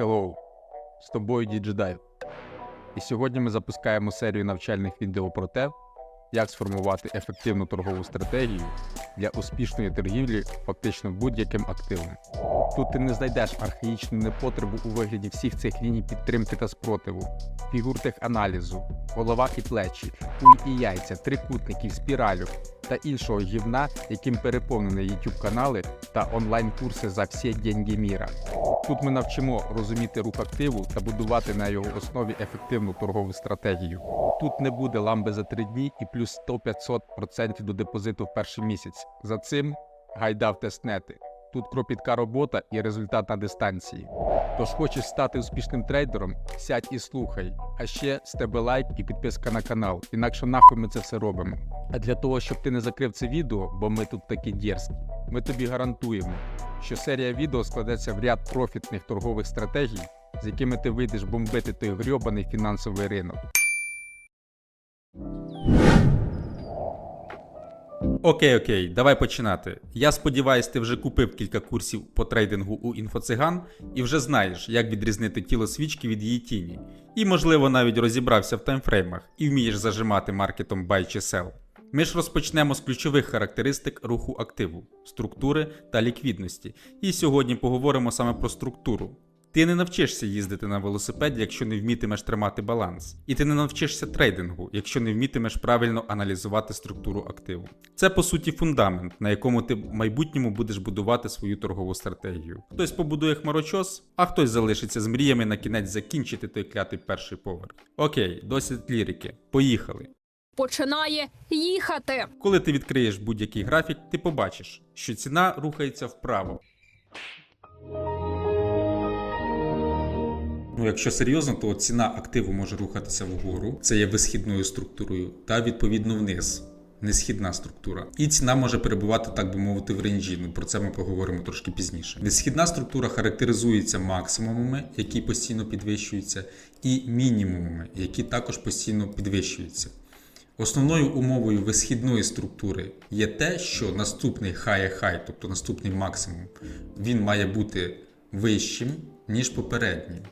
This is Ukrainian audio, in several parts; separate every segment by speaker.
Speaker 1: Hello! З тобою DigiDive. І сьогодні ми запускаємо серію навчальних відео про те, як сформувати ефективну торгову стратегію для успішної торгівлі фактично будь-яким активом. Тут ти не знайдеш архаїчну непотребу у вигляді всіх цих ліній підтримки та спротиву, фігур теханалізу, голова і плечі, куль і яйця, трикутників, спіралю та іншого гівна, яким переповнені YouTube канали та онлайн-курси за всі деньги міра. Тут ми навчимо розуміти рух активу та будувати на його основі ефективну торгову стратегію. Тут не буде ламби за три дні і плюс 100-500% до депозиту в перший місяць. За цим гайда в тестнети. Тут кропітка робота і результат на дистанції. Тож хочеш стати успішним трейдером, сядь і слухай. А ще з тебе лайк і підписка на канал. Інакше нахуй ми це все робимо. А для того, щоб ти не закрив це відео, бо ми тут такі дерзкі, ми тобі гарантуємо, що серія відео складеться в ряд профітних торгових стратегій, з якими ти вийдеш бомбити той грьобаний фінансовий ринок.
Speaker 2: Окей, окей, давай починати. Я сподіваюся, ти вже купив кілька курсів по трейдингу у інфоциган і вже знаєш, як відрізнити тіло свічки від її тіні. І, можливо, навіть розібрався в таймфреймах і вмієш зажимати маркетом buy чи sell. Ми ж розпочнемо з ключових характеристик руху активу, структури та ліквідності. І сьогодні поговоримо саме про структуру. Ти не навчишся їздити на велосипеді, якщо не вмітимеш тримати баланс. І ти не навчишся трейдингу, якщо не вмітимеш правильно аналізувати структуру активу. Це по суті фундамент, на якому ти в майбутньому будеш будувати свою торгову стратегію. Хтось побудує хмарочос, а хтось залишиться з мріями на кінець закінчити той клятий перший поверх. Окей, досить лірики. Поїхали.
Speaker 3: Починає їхати.
Speaker 2: Коли ти відкриєш будь-який графік, ти побачиш, що ціна рухається вправо. Ну, якщо серйозно, то ціна активу може рухатися вгору, це є висхідною структурою, та відповідно вниз. Несхідна структура. І ціна може перебувати, так би мовити, в ренджі. Ну про це ми поговоримо трошки пізніше. Несхідна структура характеризується максимумами, які постійно підвищуються, і мінімумами, які також постійно підвищуються. Основною умовою висхідної структури є те, що наступний high-high, тобто наступний максимум, він має бути вищим, ніж попередній.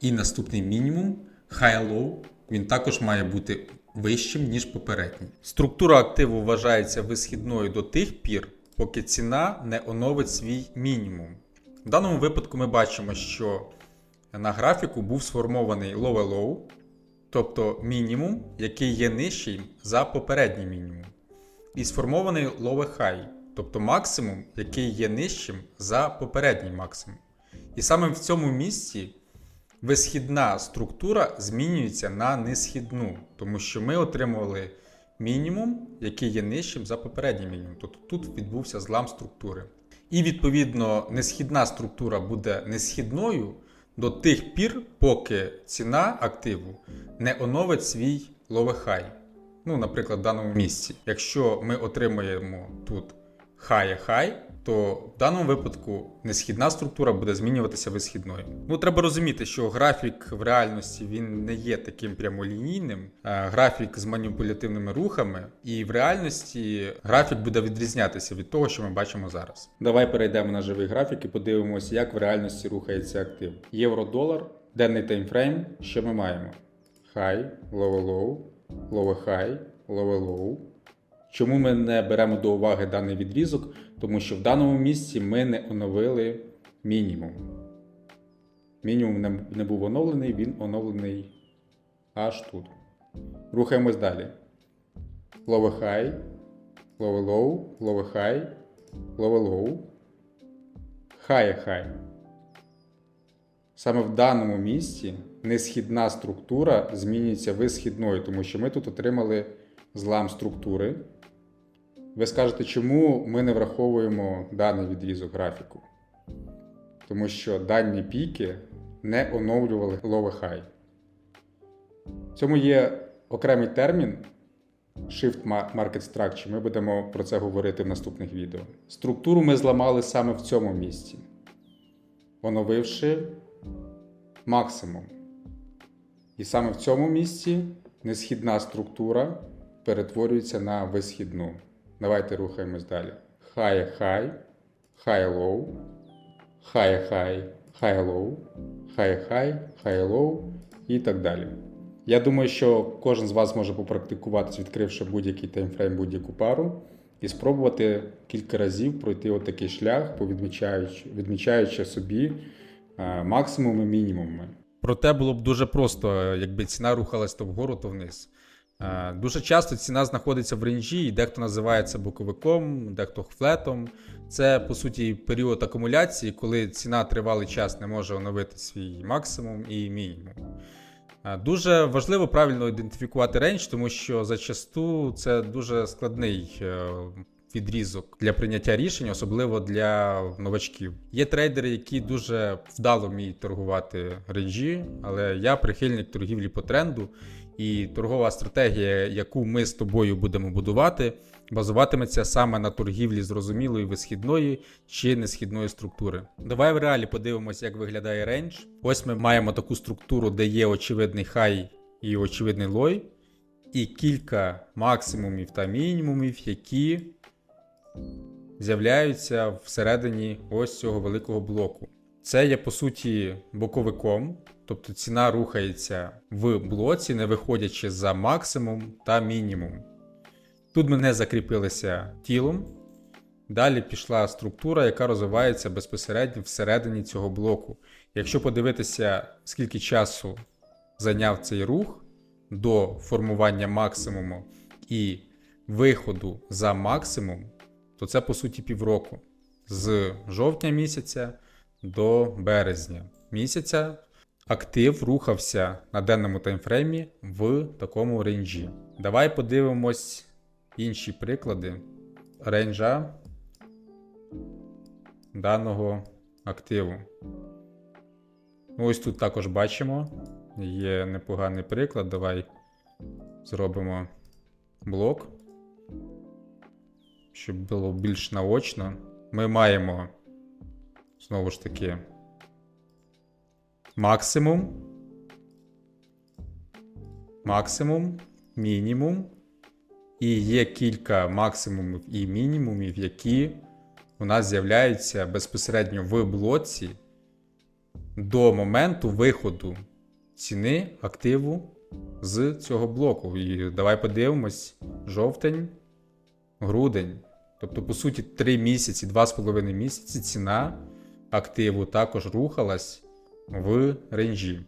Speaker 2: І наступний мінімум high-low, він також має бути вищим, ніж попередній. Структура активу вважається висхідною до тих пір, поки ціна не оновить свій мінімум. В даному випадку ми бачимо, що на графіку був сформований lower-low, тобто мінімум, який є нижчий за попередній мінімум. І сформований lower high, тобто максимум, який є нижчим за попередній максимум. І саме в цьому місці висхідна структура змінюється на несхідну, тому що ми отримували мінімум, який є нижчим за попередній мінімум. Тобто тут відбувся злам структури. І відповідно несхідна структура буде несхідною до тих пір, поки ціна активу не оновить свій ловехай. Ну, наприклад, в даному місці. Якщо ми отримаємо тут high то в даному випадку несхідна структура буде змінюватися висхідною. Ну, треба розуміти, що графік в реальності він не є таким прямолінійним. Е, Графік з маніпулятивними рухами, і в реальності графік буде відрізнятися від того, що ми бачимо зараз. Давай перейдемо на живий графік і подивимося, як в реальності рухається актив. Євро-долар, денний таймфрейм. Що ми маємо? Lower high, lower low. Чому ми не беремо до уваги даний відрізок? Тому що в даному місці ми не оновили мінімум. Мінімум не, був оновлений, він оновлений аж тут. Рухаємось далі. Lower high, lower low, lower high, lower low, high high. Саме в даному місці несхідна структура змінюється висхідною, тому що ми тут отримали злам структури. Ви скажете, чому ми не враховуємо даний відрізок графіку? Тому що дані піки не оновлювали lower high. В цьому є окремий термін Shift Market Structure. Ми будемо про це говорити в наступних відео. Структуру ми зламали саме в цьому місці, оновивши максимум. І саме в цьому місці несхідна структура перетворюється на висхідну. Давайте рухаємось далі. High high, high low, high high, high low, high-high, high-low і так далі. Я думаю, що кожен з вас може попрактикуватись, відкривши будь-який таймфрейм, будь-яку пару, і спробувати кілька разів пройти отакий шлях, повідмічаючи, відмічаючи собі максимуми, мінімуми. Проте було б дуже просто, якби ціна рухалась то вгору, то вниз. Е, Дуже часто ціна знаходиться в ренжі, і дехто називає це боковиком, дехто флетом. Це по суті період акумуляції, коли ціна тривалий час не може оновити свій максимум і мінімум. Е, Дуже важливо правильно ідентифікувати рейндж, тому що зачасту це дуже складний е, відрізок для прийняття рішень, особливо для новачків. Є трейдери, які дуже вдало вміють торгувати рейнджі, але я прихильник торгівлі по тренду. І торгова стратегія, яку ми з тобою будемо будувати, базуватиметься саме на торгівлі зрозумілої висхідної чи несхідної структури. Давай в реалі подивимося, як виглядає рейндж. Ось ми маємо таку структуру, де є очевидний хай і очевидний лой, і кілька максимумів та мінімумів, які з'являються всередині ось цього великого блоку. Це є по суті боковиком, тобто ціна рухається в блоці, не виходячи за максимум та мінімум. Тут ми не закріпилися тілом. Далі пішла структура, яка розвивається безпосередньо всередині цього блоку. Якщо подивитися, скільки часу зайняв цей рух до формування максимуму і виходу за максимум, то це по суті півроку. З жовтня місяця до березня місяця актив рухався на денному таймфреймі в такому рейнджі. Давай подивимось інші приклади рейнджа даного активу. Ну, Ось тут також бачимо. Є непоганий приклад. Давай зробимо блок, щоб було більш наочно. Ми маємо знову ж таки максимум, максимум, мінімум. І є кілька максимумів і мінімумів, які у нас з'являються безпосередньо в блоці до моменту виходу ціни активу з цього блоку. І давай подивимось: жовтень, грудень. Тобто, по суті, 3 місяці, 2,5 місяці ціна активу також рухалась в ренжі.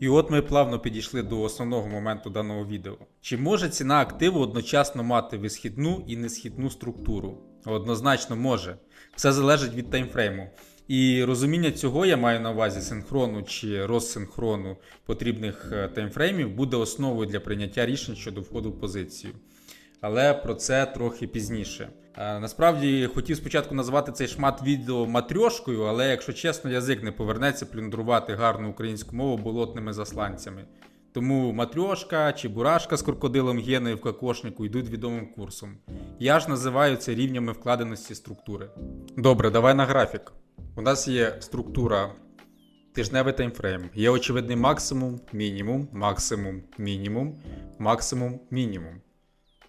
Speaker 2: І от ми плавно підійшли до основного моменту даного відео. Чи може ціна активу одночасно мати висхідну і несхідну структуру? Однозначно може. Все залежить від таймфрейму. І розуміння цього я маю на увазі синхрону чи розсинхрону потрібних е, таймфреймів буде основою для прийняття рішень щодо входу в позицію. Але про це трохи пізніше. Е, Насправді хотів спочатку назвати цей шмат відео матрьошкою, але якщо чесно, язик не повернеться плюндрувати гарну українську мову болотними засланцями. Тому матрьошка чи бурашка з крокодилом Геною в кокошнику йдуть відомим курсом. Я ж називаю це рівнями вкладеності структури. Добре, давай на графік. У нас є структура тижневий таймфрейм. Є очевидний максимум, мінімум, максимум, мінімум, максимум, мінімум.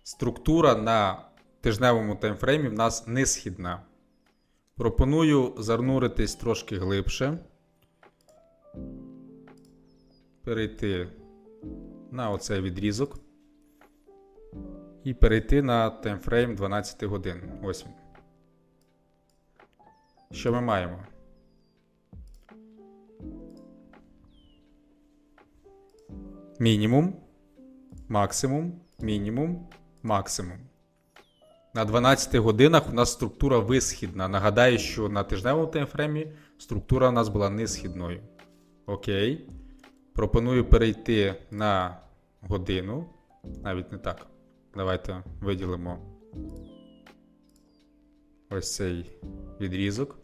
Speaker 2: Структура на тижневому таймфреймі в нас несхідна. Пропоную зануритись трошки глибше. Перейти на оцей відрізок. І перейти на таймфрейм 12 годин. Ось. Що ми маємо? Мінімум, максимум, мінімум, максимум. На 12 годинах у нас структура висхідна. Нагадаю, що на тижневому таймфреймі структура у нас була несхідною. Окей. Пропоную перейти на годину. Навіть не так. Давайте виділимо ось цей відрізок.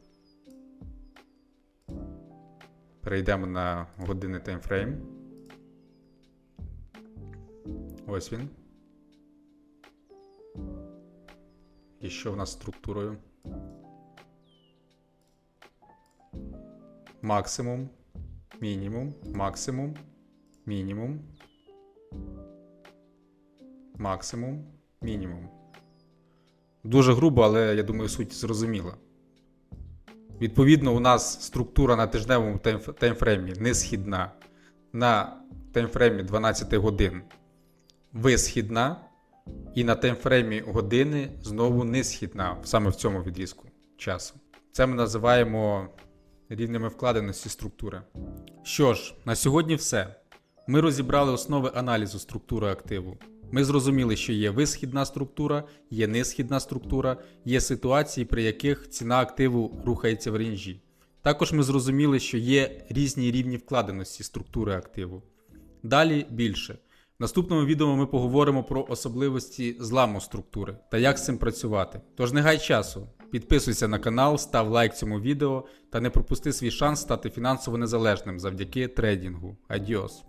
Speaker 2: Перейдемо на годинний таймфрейм. Ось він. І що в нас структурою? Максимум, мінімум, максимум, мінімум. Максимум, мінімум. Дуже грубо, але я думаю, суть зрозуміла. Відповідно, у нас структура на тижневому таймф- таймфреймі несхідна, на таймфреймі 12 годин висхідна, і на таймфреймі години знову несхідна, саме в цьому відрізку часу. Це ми називаємо рівнями вкладеності структури. Що ж, на сьогодні все. Ми розібрали основи аналізу структури активу. Ми зрозуміли, що є висхідна структура, є несхідна структура, є ситуації, при яких ціна активу рухається в ренжі. Також ми зрозуміли, що є різні рівні вкладеності структури активу. Далі більше. Наступному відео ми поговоримо про особливості зламу структури та як з цим працювати. Тож не гай часу, підписуйся на канал, став лайк цьому відео та не пропусти свій шанс стати фінансово незалежним завдяки трейдингу. Адіос!